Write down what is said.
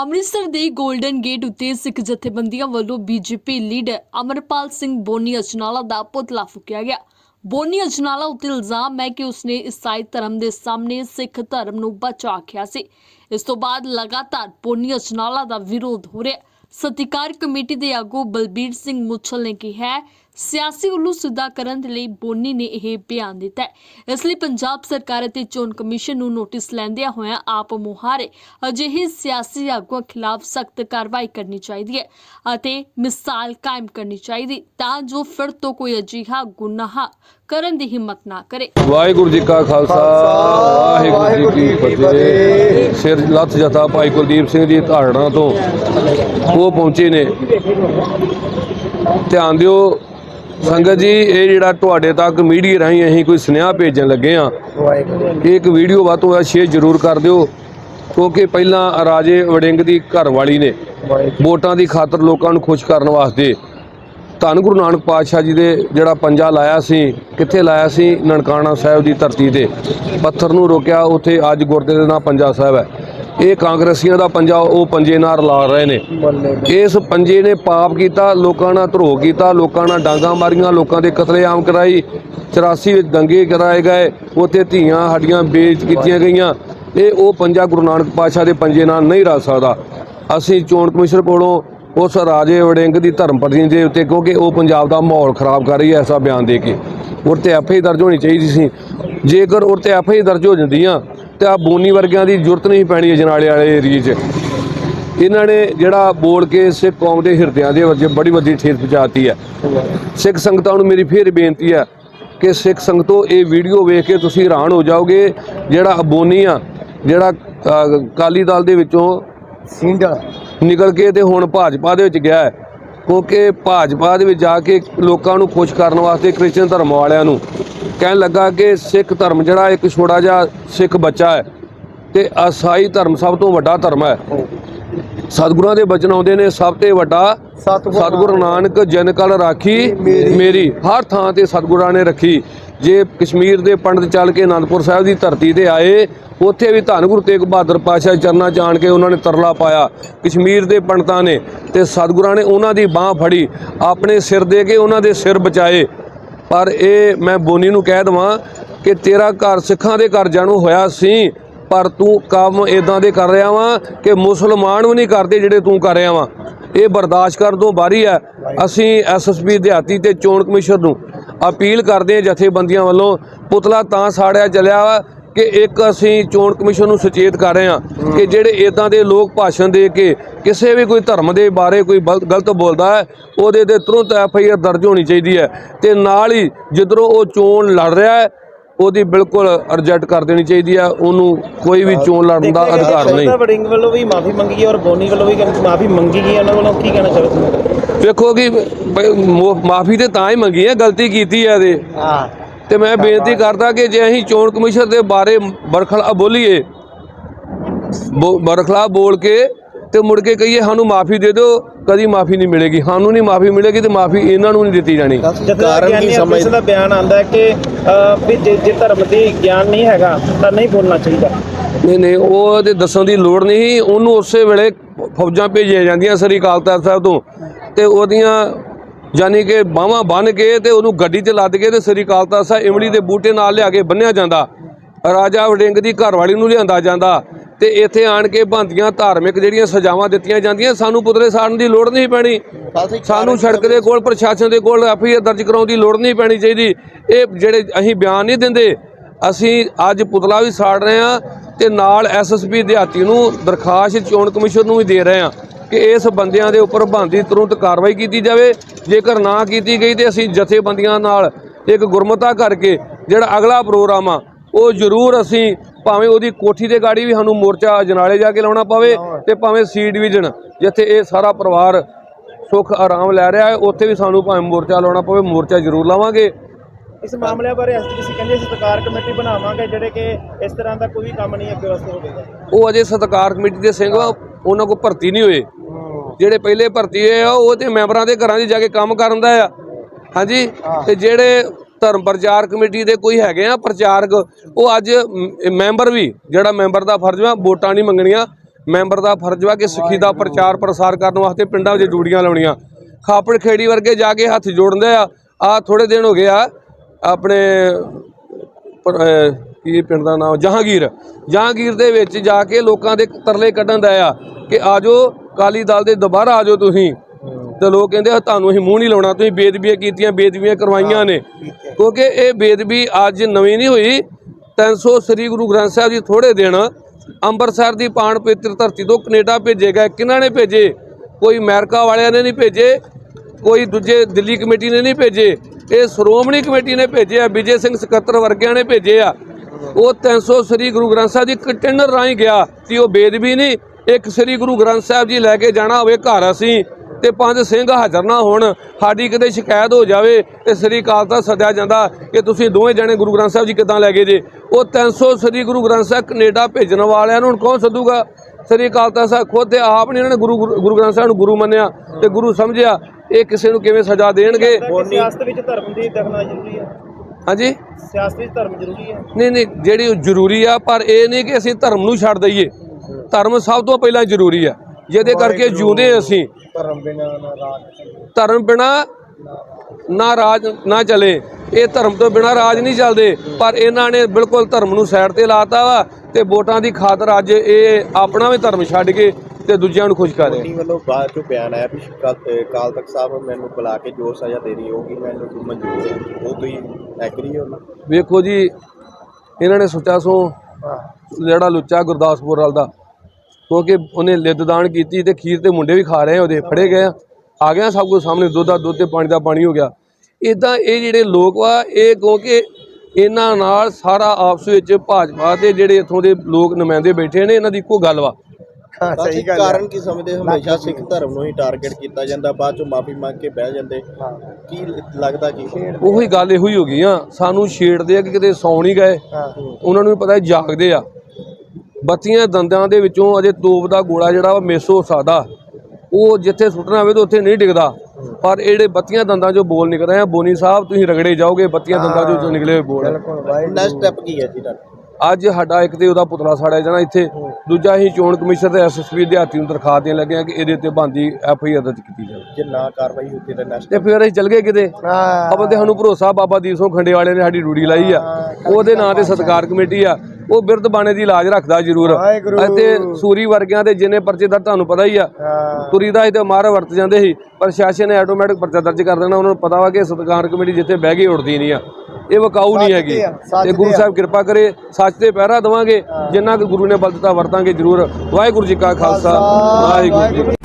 ਅੰਮ੍ਰਿਤਸਰ ਦੇ golden gate ਉੱਤੇ ਸਿੱਖ ਜਥੇਬੰਦੀਆਂ ਵੱਲੋਂ ਬੀਜੇਪੀ ਲੀਡਰ ਅਮਰਪਾਲ ਸਿੰਘ ਬੋਨੀ ਅਜਨਾਲਾ ਦਾ ਪੁਤਲਾ ਫੂਕਿਆ ਗਿਆ। ਬੋਨੀ ਅਜਨਾਲਾ ਉੱਤੇ ਇਲਜ਼ਾਮ ਹੈ ਕਿ ਉਸਨੇ ਈਸਾਈ ਧਰਮ ਦੇ ਸਾਹਮਣੇ ਸਿੱਖ ਧਰਮ ਨੂੰ ਬਚਾ ਆਖਿਆ ਸੀ। ਇਸ ਤੋਂ ਬਾਅਦ ਲਗਾਤਾਰ ਬੋਨੀ ਅਜਨਾਲਾ ਦਾ ਵਿਰੋਧ ਹੋ ਰਿਹਾ। ਸਤਿਕਾਰ ਕਮੇਟੀ ਦੇ ਆਗੂ ਬਲਬੀਰ ਸਿੰਘ ਮੁੱਛਲ ਨੇ ਕਿਹਾ ਸਿਆਸੀ ਉੱਲੂ ਸਿੱਧਾ ਕਰਨ ਦੇ ਲਈ ਬੋਨੀ ਨੇ ਇਹ ਬਿਆਨ ਦਿੱਤਾ ਹੈ। ਇਸ ਲਈ ਪੰਜਾਬ ਸਰਕਾਰ ਅਤੇ ਚੋਣ ਕਮਿਸ਼ਨ ਨੂੰ ਨੋਟਿਸ ਲੈਂਦਿਆਂ ਹੋਇਆਂ ਆਪ ਮੁਹਾਰੇ ਅਜਿਹੇ ਸਿਆਸੀ ਆਗੂਆਂ ਖਿਲਾਫ ਸਖਤ ਕਾਰਵਾਈ ਕਰਨੀ ਚਾਹੀਦੀ ਹੈ ਅਤੇ ਮਿਸਾਲ ਕਾਇਮ ਕਰਨੀ ਚਾਹੀਦੀ ਤਾਂ ਜੋ ਫਿਰ ਤੋਂ ਕੋਈ ਅਜਿਹਾ ਗੁਨਾਹ ਕਰਨ ਦੀ ਹਿੰਮਤ ਨਾ ਕਰੇ। ਵਾਹਿਗੁਰੂ ਜੀ ਕਾ ਖਾਲਸਾ ਵਾਹਿਗੁਰੂ ਜੀ ਕੀ ਫਤਿਹ। ਸਿਰ ਲੱਥ ਜਥਾ ਭਾਈ ਕੁਲਦੀਪ ਸਿੰਘ ਜੀ ਧਾਰਣਾ ਤੋਂ। ਉਹ ਪਹੁੰਚੇ ਨੇ। ਧਿਆਨ ਦਿਓ ਸੰਗਤ ਜੀ, ਇਹ ਜਿਹੜਾ ਤੁਹਾਡੇ ਤੱਕ ਮੀਡੀਆ ਰਾਹੀਂ ਅਸੀਂ ਕੋਈ ਸੁਨੇਹਾ ਭੇਜਣ ਲੱਗੇ ਆ ਇਹ ਇੱਕ ਵੀਡੀਓ ਵੱਧ ਤੋਂ ਵੱਧ ਸ਼ੇਅਰ ਜ਼ਰੂਰ ਕਰ ਦਿਓ, ਕਿਉਂਕਿ ਪਹਿਲਾਂ ਰਾਜੇ ਵੜਿੰਗ ਦੀ ਘਰ ਵਾਲੀ ਨੇ ਵੋਟਾਂ ਦੀ ਖਾਤਰ ਲੋਕਾਂ ਨੂੰ ਖੁਸ਼ ਕਰਨ ਵਾਸਤੇ ਧੰਨ ਗੁਰੂ ਨਾਨਕ ਪਾਤਸ਼ਾਹ ਜੀ ਦੇ ਜਿਹੜਾ ਪੰਜਾ ਲਾਇਆ ਸੀ, ਕਿੱਥੇ ਲਾਇਆ ਸੀ? ਨਨਕਾਣਾ ਸਾਹਿਬ ਦੀ ਧਰਤੀ ਤੇ। ਪੱਥਰ ਨੂੰ ਰੋਕਿਆ, ਉੱਥੇ ਅੱਜ ਗੁਰਦੇ ਦੇ ਨਾਂ ਪੰਜਾ ਸਾਹਿਬ ਹੈ। ਇਹ ਕਾਂਗਰਸੀਆਂ ਦਾ ਪੰਜਾ ਉਹ ਪੰਜੇ ਨਾਲ ਲਾ ਰਹੇ ਨੇ। ਇਸ ਪੰਜੇ ਨੇ ਪਾਪ ਕੀਤਾ ਲੋਕਾਂ ਨਾਲ ਧਰੋਹ ਕੀਤਾ ਲੋਕਾਂ ਨਾਲ ਡਾਂਗਾ ਮਾਰੀਆਂ ਲੋਕਾਂ ਦੇ ਕਤਲੇਆਮ ਕਰਾਈ 84 ਵਿੱਚ ਦੰਗੇ ਕਰਾਏ ਗਏ ਉੱਥੇ ਧੀਆਂ ਸਾਡੀਆਂ ਬੇਇੱਜ਼ਤ ਕੀਤੀਆਂ ਗਈਆਂ। ਇਹ ਉਹ ਪੰਜਾ ਗੁਰੂ ਨਾਨਕ ਪਾਤਸ਼ਾਹ ਦੇ ਪੰਜੇ ਨਾਲ ਨਹੀਂ ਰਲ ਸਕਦਾ। ਅਸੀਂ ਚੋਣ ਕਮਿਸ਼ਨ ਕੋਲੋਂ ਉਸ ਰਾਜੇ ਵੜਿੰਗ ਦੀ ਧਰਮ ਪਤਨੀ ਦੇ ਉੱਤੇ ਕਿਉਂਕਿ ਉਹ ਪੰਜਾਬ ਦਾ ਮਾਹੌਲ ਖਰਾਬ ਕਰ ਰਹੀ ਹੈ ਐਸਾ ਬਿਆਨ ਦੇ ਕੇ। ਉਹ ਤੇ ਐਫ ਆਈ ਦਰਜ ਹੋਣੀ ਚਾਹੀਦੀ ਸੀ। ਜੇਕਰ ਉਹ ਤੇ ਐਫ ਆਈ ਦਰਜ ਹੋ ਜਾਂਦੀਆਂ ਤੇ ਆ ਬੋਨੀ ਵਰਗਿਆਂ ਦੀ ਜ਼ਰੂਰਤ ਨਹੀਂ ਪੈਣੀ ਅਜਨਾਲੇ ਵਾਲੇ ਏਰੀਏ 'ਚ। ਇਹਨਾਂ ਨੇ ਜਿਹੜਾ ਬੋਲ ਕੇ ਸਿੱਖ ਕੌਮ ਦੇ ਹਿਰਦਿਆਂ ਦੇ ਵਿੱਚ ਬੜੀ ਵੱਡੀ ਠੇਸ ਪਹੁੰਚਾਤੀ ਹੈ। ਸਿੱਖ ਸੰਗਤਾਂ ਨੂੰ ਮੇਰੀ ਫੇਰ ਬੇਨਤੀ ਹੈ ਕਿ ਸਿੱਖ ਸੰਗਤੋ ਇਹ ਵੀਡੀਓ ਵੇਖ ਕੇ ਤੁਸੀਂ ਹੈਰਾਨ ਹੋ ਜਾਓਗੇ ਜਿਹੜਾ ਅਬੋਨੀ ਆ ਜਿਹੜਾ ਅ, ਅਕਾਲੀ ਦਲ ਦੇ ਵਿੱਚੋਂ ਸਿੰਗਲ ਨਿਕਲ ਕੇ ਤੇ ਹੁਣ ਭਾਜਪਾ ਦੇ ਵਿੱਚ ਗਿਆ ਹੈ। ਕਿਉਂਕਿ ਭਾਜਪਾ ਦੇ ਵਿੱਚ ਜਾ ਕੇ ਲੋਕਾਂ ਨੂੰ ਖੁਸ਼ ਕਰਨ ਵਾਸਤੇ ਕ੍ਰਿਸਚਨ ਧਰਮ ਵਾਲਿਆਂ ਨੂੰ ਕਹਿਣ ਲੱਗਾ ਕਿ ਸਿੱਖ ਧਰਮ ਜਿਹੜਾ ਇੱਕ ਛੋਟਾ ਜਿਹਾ ਸਿੱਖ ਬੱਚਾ ਹੈ ਤੇ ਅਸਾਈ ਧਰਮ ਸਭ ਤੋਂ ਵੱਡਾ ਧਰਮ ਹੈ। ਸਤਿਗੁਰਾਂ ਦੇ ਬਚਨ ਆਉਂਦੇ ਨੇ ਸਭ ਤੋਂ ਵੱਡਾ ਸਤਿਗੁਰ ਨਾਨਕ। ਜਨ ਕਲ ਰਾਖੀ ਮੇਰੀ। ਹਰ ਥਾਂ ਤੇ ਸਤਿਗੁਰਾਂ ਨੇ ਰੱਖੀ। ਜੇ ਕਸ਼ਮੀਰ ਦੇ ਪੰਡਤ ਚੱਲ ਕੇ ਅਨੰਦਪੁਰ ਸਾਹਿਬ ਦੀ ਧਰਤੀ ਤੇ ਆਏ ਉੱਥੇ ਵੀ ਧੰਨ ਗੁਰੂ ਤੇਗ ਬਹਾਦਰ ਪਾਤਸ਼ਾਹ ਚਰਨਾਂ ਜਾਣ ਕੇ ਉਹਨਾਂ ਨੇ ਤਰਲਾ ਪਾਇਆ। ਕਸ਼ਮੀਰ ਦੇ ਪੰਡਤਾਂ ਨੇ ਤੇ ਸਤਿਗੁਰਾਂ ਨੇ ਉਹਨਾਂ ਦੀ ਬਾਹ ਫੜੀ। ਆਪਣੇ ਸਿਰ ਦੇ ਕੇ ਉਹਨਾਂ ਦੇ ਸਿਰ ਬਚਾਏ। ਪਰ ਇਹ ਮੈਂ ਬੋਨੀ ਨੂੰ ਕਹਿ ਦਵਾਂ ਕਿ ਤੇਰਾ ਘਰ ਸਿੱਖਾਂ ਦੇ ਘਰ ਜਾਣੂ ਹੋਇਆ ਸੀ, ਪਰ ਤੂੰ ਕੰਮ ਇਦਾਂ ਦੇ ਕਰ ਰਿਹਾ ਵਾਂ ਕਿ ਮੁਸਲਮਾਨ ਵੀ ਨਹੀਂ ਕਰਦੇ ਜਿਹੜੇ ਤੂੰ ਕਰ ਰਿਹਾ ਵਾਂ। ਇਹ ਬਰਦਾਸ਼ਤ ਕਰਨ ਤੋਂ ਬਾਹਰੀ ਹੈ। ਅਸੀਂ ਐਸਐਸਪੀ ਦਿਹਾਤੀ ਤੇ ਚੋਣ ਕਮਿਸ਼ਨ ਨੂੰ ਅਪੀਲ ਕਰਦੇ ਹਾਂ ਜਥੇਬੰਦੀਆਂ ਵੱਲੋਂ, ਪੁਤਲਾ ਤਾਂ ਸਾੜਿਆ ਚਲਿਆ ਵਾ ਕਿ ਇੱਕ ਅਸੀਂ ਚੋਣ ਕਮਿਸ਼ਨ ਨੂੰ ਸੁਚੇਤ ਕਰ ਰਹੇ ਹਾਂ ਕਿ ਜਿਹੜੇ ਇਦਾਂ ਦੇ ਲੋਕ ਭਾਸ਼ਣ ਦੇ ਕੇ ਕਿਸੇ ਵੀ ਕੋਈ ਧਰਮ ਦੇ ਬਾਰੇ ਕੋਈ ਗਲਤ ਬੋਲਦਾ ਹੈ ਉਹਦੇ ਤੇ ਤੁਰੰਤ ਐਫ ਆਈ ਆਰ ਦਰਜ ਹੋਣੀ ਚਾਹੀਦੀ ਹੈ ਤੇ ਨਾਲ ਹੀ ਜਿੱਧਰੋਂ ਉਹ ਚੋਣ ਲੜ ਰਿਹਾ ਹੈ ਉਹਦੀ ਬਿਲਕੁਲ ਰਿਜੈਕਟ ਕਰ ਦੇਣੀ ਚਾਹੀਦੀ ਹੈ ਉਹਨੂੰ ਕੋਈ ਵੀ ਚੋਣ ਲੜਨ ਦਾ ਅਧਿਕਾਰ ਨਹੀਂ। ਵੜਿੰਗ ਵੱਲੋਂ ਵੀ ਮਾਫੀ ਮੰਗੀ ਔਰ ਬੋਨੀ ਵੱਲੋਂ ਵੀ ਮਾਫੀ ਮੰਗੀ ਗਈ ਉਹਨਾਂ ਵੱਲੋਂ ਕੀ ਕਹਿਣਾ ਚਾਹੁੰਦੇ ਵੇਖੋ ਕਿ ਮਾਫੀ ਤੇ ਤਾਂ ਹੀ ਮੰਗੀ ਹੈ ਗਲਤੀ ਕੀਤੀ ਹੈ ਇਹਦੇ ਹਾਂ। ਤੇ ਮੈਂ ਬੇਨਤੀ ਕਰਦਾ ਕਿ ਜੇ ਅਸੀਂ ਚੋਣ ਕਮਿਸ਼ਨ ਦੇ ਬਾਰੇ ਬਰਖਲਾ ਬੋਲੀਏ ਬਰਖਲਾ ਬੋਲ ਕੇ ਤੇ ਮੁੜ ਕੇ ਕਹੀਏ ਸਾਨੂੰ ਮਾਫੀ ਦੇ ਦਿਓ ਕਦੀ ਮਾਫੀ ਨਹੀਂ ਮਿਲੇਗੀ। ਸਾਨੂੰ ਨਹੀਂ ਮਾਫੀ ਮਿਲੇਗੀ ਤੇ ਮਾਫੀ ਇਹਨਾਂ ਨੂੰ ਨਹੀਂ ਦਿੱਤੀ ਜਾਣੀ। ਜਦੋਂ ਗਿਆਨੀ ਅਫਸਰ ਦਾ ਬਿਆਨ ਆਂਦਾ ਹੈ ਕਿ ਵੀ ਜੇ ਜੇ ਧਰਮ ਦੀ ਗਿਆਨ ਨਹੀਂ ਹੈਗਾ ਤਾਂ ਨਹੀਂ ਬੋਲਣਾ ਚਾਹੀਦਾ। ਨਹੀਂ ਨਹੀਂ ਉਹ ਤੇ ਦੱਸਣ ਦੀ ਲੋੜ ਨਹੀਂ ਉਹਨੂੰ ਉਸੇ ਵੇਲੇ ਫੌਜਾਂ ਭੇਜੀਆਂ ਜਾਂਦੀਆਂ ਸ੍ਰੀ ਅਕਾਲ ਤਖਤ ਸਾਹਿਬ ਤੋਂ। ਤੇ ਉਹਦੀਆਂ ਯਾਨੀ ਕਿ ਬਾਹਾਂ ਬੰਨ ਕੇ ਤੇ ਉਹਨੂੰ ਗੱਡੀ 'ਚ ਲੱਦ ਕੇ ਤੇ ਸ੍ਰੀ ਅਕਾਲ ਤਖਤ ਸਾਹਿਬ ਇਮਲੀ ਦੇ ਬੂਟੇ ਨਾਲ ਲਿਆ ਕੇ ਬੰਨਿਆ ਜਾਂਦਾ। ਰਾਜਾ ਵੜਿੰਗ ਦੀ ਘਰਵਾਲੀ ਨੂੰ ਲਿਆਂਦਾ ਜਾਂਦਾ। ਤੇ ਇੱਥੇ ਆਣ ਕੇ ਬੰਦੀਆਂ ਧਾਰਮਿਕ ਜਿਹੜੀਆਂ ਸਜ਼ਾਵਾਂ ਦਿੱਤੀਆਂ ਜਾਂਦੀਆਂ ਸਾਨੂੰ ਪੁਤਲੇ ਸਾੜਨ ਦੀ ਲੋੜ ਨਹੀਂ ਪੈਣੀ। ਸਾਨੂੰ ਸੜਕ ਦੇ ਕੋਲ ਪ੍ਰਸ਼ਾਸਨ ਦੇ ਕੋਲ ਐਫਆਈਆਰ ਦਰਜ ਕਰਾਉਣ ਦੀ ਲੋੜ ਨਹੀਂ ਪੈਣੀ ਚਾਹੀਦੀ। ਇਹ ਜਿਹੜੇ ਅਸੀਂ ਬਿਆਨ ਨਹੀਂ ਦਿੰਦੇ ਅਸੀਂ ਅੱਜ ਪੁਤਲਾ ਵੀ ਸਾੜ ਰਹੇ ਹਾਂ ਤੇ ਨਾਲ ਐਸਐਸਪੀ ਦਿਹਾਤੀ ਨੂੰ ਦਰਖਾਸਤ ਚੋਣ ਕਮਿਸ਼ਨ ਨੂੰ ਵੀ ਦੇ ਰਹੇ ਹਾਂ। ਕਿ ਇਸ ਬੰਦਿਆਂ ਦੇ ਉੱਪਰ ਬੰਦੀ ਤੁਰੰਤ ਕਾਰਵਾਈ ਕੀਤੀ ਜਾਵੇ। ਜੇਕਰ ਨਾ ਕੀਤੀ ਗਈ ਤੇ ਅਸੀਂ ਜਥੇਬੰਦੀਆਂ ਨਾਲ ਇੱਕ ਗੁਰਮਤਾ ਕਰਕੇ ਜਿਹੜਾ ਅਗਲਾ ਪ੍ਰੋਗਰਾਮ ਆ ਉਹ ਜ਼ਰੂਰ ਅਸੀਂ ਭਾਵੇਂ ਉਹਦੀ ਕੋਠੀ ਤੇ ਗਾੜੀ ਵੀ ਸਾਨੂੰ ਮੋਰਚਾ ਜਨਾਲੇ ਜਾ ਕੇ ਲਾਉਣਾ ਪਵੇ ਤੇ ਭਾਵੇਂ ਸੀ ਡਿਵੀਜ਼ਨ ਜਿੱਥੇ ਇਹ ਸਾਰਾ ਪਰਿਵਾਰ ਸੁੱਖ ਆਰਾਮ ਲੈ ਰਿਹਾ ਹੈ ਉੱਥੇ ਵੀ ਸਾਨੂੰ ਭਾਵੇਂ ਮੋਰਚਾ ਲਾਉਣਾ ਪਵੇ ਮੋਰਚਾ ਜ਼ਰੂਰ ਲਾਵਾਂਗੇ। ਇਸ ਮਾਮਲੇ ਬਾਰੇ ਐਸਟੀਸੀ ਕਹਿੰਦੇ ਅਸੀਂ ਸਰਕਾਰ ਕਮੇਟੀ ਬਣਾਵਾਂਗੇ ਜਿਹੜੇ ਕਿ ਇਸ ਤਰ੍ਹਾਂ ਦਾ ਕੋਈ ਕੰਮ ਨਹੀਂ ਅੱਗੇ ਵਾਸਤੇ ਹੋਵੇਗਾ। ਉਹ ਅਜੇ ਸਤਕਾਰ ਕਮੇਟੀ ਦੇ ਸਿੰਘ ਉਹਨਾਂ ਕੋ ਭਰਤੀ ਨਹੀਂ ਹੋਏ। ਜਿਹੜੇ ਪਹਿਲੇ ਭਰਤੀ ਹੋਏ ਆ ਉਹ ਤੇ ਮੈਂਬਰਾਂ ਦੇ ਘਰਾਂ 'ਚ ਜਾ ਕੇ ਕੰਮ ਕਰਨ ਦਾ ਆ। ਹਾਂਜੀ? ਤੇ ਜਿਹੜੇ ਧਰਮ ਪ੍ਰਚਾਰ ਕਮੇਟੀ ਦੇ ਕੋਈ ਹੈਗੇ ਆ ਪ੍ਰਚਾਰਕ ਉਹ ਅੱਜ ਮੈਂਬਰ ਵੀ ਜਿਹੜਾ ਮੈਂਬਰ ਦਾ ਫਰਜ਼ ਆ ਵੋਟਾਂ ਨਹੀਂ ਮੰਗਣੀਆਂ। ਮੈਂਬਰ ਦਾ ਫਰਜ਼ ਵਾ ਕਿ ਸਿੱਖੀ ਦਾ ਪ੍ਰਚਾਰ ਪ੍ਰਸਾਰ ਕਰਨ ਵਾਸਤੇ ਪਿੰਡਾਂ ਵਿੱਚ ਡਿਊਟੀਆਂ ਲਾਉਣੀਆਂ। ਖਾਪੜ ਖੇੜੀ ਵਰਗੇ ਜਾ ਕੇ ਹੱਥ ਜੋੜਦੇ ਆ। ਆ ਥੋੜੇ ਦਿਨ ਹੋ ਗਏ ਆ ਆਪਣੇ ਕੀ ਪਿੰਡ ਦਾ ਨਾਮ? ਜਹਾਂਗੀਰ। ਜਹਾਂਗੀਰ ਦੇ ਵਿੱਚ ਜਾ ਕੇ ਲੋਕਾਂ ਦੇ ਤਰਲੇ ਕੱਢਣ ਦਾ ਆ ਕਿ ਆਜੋ ਕਾਲੀ ਦਲ ਦੇ ਦੁਬਾਰਾ ਆਜੋ ਤੁਸੀਂ। ਤੇ ਲੋਕ ਕਹਿੰਦੇ ਤੁਹਾਨੂੰ ਅਸੀਂ ਮੂੰਹ ਨਹੀਂ ਲਾਉਣਾ। ਤੁਸੀਂ ਬੇਦਬੀਆਂ ਕੀਤੀਆਂ ਬੇਦਬੀਆਂ ਕਰਵਾਈਆਂ ਨੇ। ਕਿਉਂਕਿ ਇਹ ਬੇਦਬੀ ਅੱਜ ਨਵੀਂ ਨਹੀਂ ਹੋਈ। 300 ਸ੍ਰੀ ਗੁਰੂ ਗ੍ਰੰਥ ਸਾਹਿਬ ਜੀ ਥੋੜੇ ਦਿਨ ਅੰਮ੍ਰਿਤਸਰ ਦੀ ਪਾਣ ਪਵਿੱਤਰ ਧਰਤੀ ਤੋਂ ਕੈਨੇਡਾ ਭੇਜੇ ਗਏ। ਕਿਹਨਾਂ ਨੇ ਭੇਜੇ? ਕੋਈ ਅਮਰੀਕਾ ਵਾਲਿਆਂ ਨੇ ਨਹੀਂ ਭੇਜੇ। ਕੋਈ ਦੂਜੇ ਦਿੱਲੀ ਕਮੇਟੀ ਨੇ ਨਹੀਂ ਭੇਜੇ। ਇਹ ਸ਼੍ਰੋਮਣੀ ਕਮੇਟੀ ਨੇ ਭੇਜੇ ਆ। ਵਿਜੇ ਸਿੰਘ ਸਕੱਤਰ ਵਰਗਿਆਂ ਨੇ ਭੇਜੇ ਆ। ਉਹ 300 ਸ੍ਰੀ ਗੁਰੂ ਗ੍ਰੰਥ ਸਾਹਿਬ ਦੀ ਕੰਟੇਨਰ ਰਾਹੀਂ ਗਿਆ ਕਿ ਉਹ ਬੇਦਬੀ ਨਹੀਂ, ਇੱਕ ਸ੍ਰੀ ਗੁਰੂ ਗ੍ਰੰਥ ਸਾਹਿਬ ਜੀ ਲੈ ਕੇ ਜਾਣਾ ਹੋਵੇ ਘਰ ਅਸੀਂ ਤੇ ਪੰਜ ਸਿੰਘ ਹਾਜ਼ਰ ਨਾ ਹੋਣ, ਸਾਡੀ ਕਿਤੇ ਸ਼ਿਕਾਇਤ ਹੋ ਜਾਵੇ ਤੇ ਸ੍ਰੀ ਅਕਾਲ ਤਖਤ ਸੱਦਿਆ ਜਾਂਦਾ ਕਿ ਤੁਸੀਂ ਦੋਵੇਂ ਜਣੇ ਗੁਰੂ ਗ੍ਰੰਥ ਸਾਹਿਬ ਜੀ ਕਿੱਦਾਂ ਲੈ ਗਏ ਜੇ। ਉਹ 300 ਸ੍ਰੀ ਗੁਰੂ ਗ੍ਰੰਥ ਸਾਹਿਬ ਕੈਨੇਡਾ ਭੇਜਣ ਵਾਲਿਆਂ ਨੂੰ ਹੁਣ ਕੌਣ ਸੱਦੂਗਾ? ਸ੍ਰੀ ਅਕਾਲ ਤਖਤ ਸਾਹਿਬ ਖੁਦ ਤੇ ਆਪ ਨੇ ਇਹਨਾਂ ਨੇ ਗੁਰੂ ਗੁਰੂ ਗ੍ਰੰਥ ਸਾਹਿਬ ਨੂੰ ਗੁਰੂ ਮੰਨਿਆ ਤੇ ਗੁਰੂ ਸਮਝਿਆ, ਇਹ ਕਿਸੇ ਨੂੰ ਕਿਵੇਂ ਸਜ਼ਾ ਦੇਣਗੇ? ਸਿਆਸਤ ਵਿੱਚ ਧਰਮ ਦੀ ਦਖਨਾ ਜ਼ਰੂਰੀ ਹੈ ਹਾਂਜੀ? ਸਿਆਸਤ ਵਿੱਚ ਧਰਮ ਜ਼ਰੂਰੀ ਹੈ। ਨਹੀਂ ਨਹੀਂ ਜਿਹੜੀ ਉਹ ਜ਼ਰੂਰੀ ਆ ਪਰ ਇਹ ਨਹੀਂ ਕਿ ਅਸੀਂ ਧਰਮ ਨੂੰ ਛੱਡ ਦਈਏ। ਧਰਮ ਸਭ ਤੋਂ ਪਹਿਲਾਂ ਜ਼ਰੂਰੀ ਆ। ਜਿਹਦੇ ਕਰਕੇ ਜਿਉਂਦੇ ਅਸੀਂ। ਧਰਮ ਬਿਨਾਂ ਨਾ ਰਾਜ ਧਰਮ ਬਿਨਾ ਨਾ ਰਾਜ ਨਾ ਚਲੇ। ਇਹ ਧਰਮ ਤੋਂ ਬਿਨਾ ਰਾਜ ਨਹੀਂ ਚੱਲਦੇ। ਪਰ ਇਹਨਾਂ ਨੇ ਬਿਲਕੁਲ ਧਰਮ ਨੂੰ ਸਾਈਡ ਤੇ ਲਾਤਾ ਵਾ ਤੇ ਵੋਟਾਂ ਦੀ ਖਾਤਰ ਅੱਜ ਇਹ ਆਪਣਾ ਵੀ ਧਰਮ ਛੱਡ ਕੇ ਤੇ ਦੂਜਿਆਂ ਨੂੰ ਖੁਸ਼ ਕਰ। ਰਹੇ ਵੱਲੋਂ ਬਾਅਦ ਚੋਂ ਬਿਆਨ ਆਇਆ ਵੀ ਕਾਲ ਕਾਲ ਤਖਤ ਸਾਹਿਬ ਮੈਨੂੰ ਬੁਲਾ ਕੇ ਜੋ ਸਜ਼ਾ ਦੇਣੀ ਹੋਗੀ ਮੈਨੂੰ ਮਨਜ਼ੂਰ ਹੈ। ਉਹ ਤੁਸੀਂ ਐਗਰੀ ਹੋ ਨਾ। ਵੇਖੋ ਜੀ ਇਹਨਾਂ ਨੇ ਸੋਚਿਆ ਸੋ ਜਿਹੜਾ ਲੁੱਚਾ ਗੁਰਦਾਸਪੁਰ ਵਾਲ ਦਾ। ਕਿਉਂਕਿ ਉਹਨੇ ਲਿੱਦਦਾਨ ਕੀਤੀ ਤੇ ਖੀਰ ਤੇ ਮੁੰਡੇ ਵੀ ਖਾ ਰਹੇ ਆ ਉਹਦੇ ਫੜੇ ਗਏ ਆ। ਆ ਗਿਆ ਸਭ ਕੁਝ ਸਾਹਮਣੇ ਦੁੱਧ ਦਾ ਦੁੱਧ ਤੇ ਪਾਣੀ ਦਾ ਪਾਣੀ ਹੋ ਗਿਆ। ਇਦਾਂ ਇਹ ਜਿਹੜੇ ਲੋਕ ਵਾ ਇਹ ਕਿਉਂਕਿ ਇਹਨਾਂ ਨਾਲ ਸਾਰਾ ਆਪਸ ਵਿੱਚ ਭਾਜਪਾ ਦੇ ਜਿਹੜੇ ਇੱਥੋਂ ਦੇ ਲੋਕ ਨੁਮਾਇੰਦੇ ਬੈਠੇ ਨੇ ਇਹਨਾਂ ਦੀ ਇੱਕੋ ਗੱਲ ਵਾ। ਸਹੀ ਕਾਰਨ ਕੀ ਸਮਝਦੇ? ਹਮੇਸ਼ਾ ਸਿੱਖ ਧਰਮ ਨੂੰ ਹੀ ਟਾਰਗੇਟ ਕੀਤਾ ਜਾਂਦਾ ਬਾਅਦ ਚੋਂ ਮਾਫੀ ਮੰਗ ਕੇ ਬਹਿ ਜਾਂਦੇ। ਕੀ ਲੱਗਦਾ ਕੀ? ਉਹੀ ਗੱਲ ਇਹੋ ਹੀ ਹੋ ਗਈ ਆ। ਸਾਨੂੰ ਛੇੜਦੇ ਆ ਕਿ ਕਿਤੇ ਸੌਂ ਨਹੀਂ ਗਏ। ਉਹਨਾਂ ਨੂੰ ਵੀ ਪਤਾ ਹੈ ਜਾਗਦੇ ਆ। ਬੱਤੀਆਂ ਦੰਦਾਂ ਦੇ ਵਿੱਚੋਂ ਅਜੇ ਤੋਪ ਦਾ ਗੋਲਾ ਜਿਹੜਾ ਮਿਸ ਹੋ ਸਕਦਾ। ਉਹ ਜਿੱਥੇ ਸੁੱਟਣਾ ਹੋਵੇ ਤਾਂ ਉੱਥੇ ਨਹੀਂ ਡਿੱਗਦਾ। ਪਰ ਇਹ ਜਿਹੜੇ ਬੱਤੀਆਂ ਦੰਦਾਂ 'ਚੋਂ ਬੋਲ ਨਿਕਲ ਰਹੇ ਆ। ਬੋਨੀ ਸਾਹਿਬ ਤੁਸੀਂ ਰਗੜੇ ਜਾਓਗੇ ਬੱਤੀਆਂ ਦੰਦਾਂ 'ਚੋਂ ਨਿਕਲੇ ਹੋਏ ਬੋਲ। ਨੈਕਸਟ ਸਟੈਪ ਕੀ ਹੈ ਜੀ ਤੁਹਾਡਾ? ਅੱਜ ਸਾਡਾ ਇੱਕ ਤੇ ਉਹਦਾ ਪੁਤਲਾ ਸਾੜਿਆ ਜਾਣਾ ਇੱਥੇ ਦੂਜਾ ਅਸੀਂ ਚੋਣ ਕਮਿਸ਼ਨ ਤੇ ਐਸਐਸਪੀ ਦਿਹਾਤੀ ਨੂੰ ਦਰਖਾਸਤ ਦੇਣ ਲੱਗੇ ਆ ਕਿ ਇਹਦੇ ਉੱਤੇ ਬੰਦੀ ਐਫ ਆਈ ਆਰ ਦਰਜ ਕੀਤੀ ਜਾਵੇ। ਜੇ ਨਾ ਕਾਰਵਾਈ ਹੁੰਦੀ ਤਾਂ ਨੈਕਸਟ ਤੇ ਫਿਰ ਅਸੀਂ ਚੱਲ ਗਏ ਕਿਤੇ। ਅਬਲ ਤੇ ਸਾਨੂੰ ਭਰੋਸਾ ਬਾਬਾ ਦੀਪ ਸਿੰਘ ਖੰਡੇ ਵਾਲੇ ਨੇ ਸਾਡੀ ਡਿਊਟੀ ਲਾਈ ਆ। ਉਹਦੇ ਨਾਂ ਤੇ ਸਤਕਾਰ ਕਮੇਟੀ ਆ। ਉਹ ਬਿਰਧ ਬਾਣੇ ਦੀ ਇਲਾਜ ਰੱਖਦਾ ਜ਼ਰੂਰ। ਅਤੇ ਸੂਰੀ ਵਰਗਿਆਂ ਦੇ ਜਿੰਨੇ ਪਰਚੇ ਦਾ ਤੁਹਾਨੂੰ ਪਤਾ ਹੀ ਆ। ਤੁਰੀ ਦਾ ਤੇ ਮਾਰ ਵਰਤ ਜਾਂਦੇ ਸੀ। ਪ੍ਰਸ਼ਾਸਨ ਨੇ ਆਟੋਮੈਟਿਕ ਪਰਚਾ ਦਰਜ ਕਰ ਦੇਣਾ। ਉਹਨਾਂ ਨੂੰ ਪਤਾ ਵਾ ਕਿ ਸਤਕਾਰ ਕਮੇਟੀ ਜਿੱਥੇ ਬਹਿ ਗਈ ਉੜਦੀ ਨਹੀਂ ਆ। ਇਹ ਵਕਾਊ ਨਹੀਂ ਹੈਗੀ। ਤੇ ਗੁਰੂ ਸਾਹਿਬ ਕਿਰਪਾ ਕਰੇ ਸੱਚ ਤੇ ਪਹਿਰਾ ਦੇਵਾਂਗੇ। ਜਿੰਨਾ ਕਿ ਗੁਰੂ ਨੇ ਬਲ ਦਿੱਤਾ ਵਰਤਾਂਗੇ ਜ਼ਰੂਰ। ਵਾਹਿਗੁਰੂ ਜੀ ਕਾ ਖਾਲਸਾ। ਵਾਹਿਗੁਰੂ ਜੀ।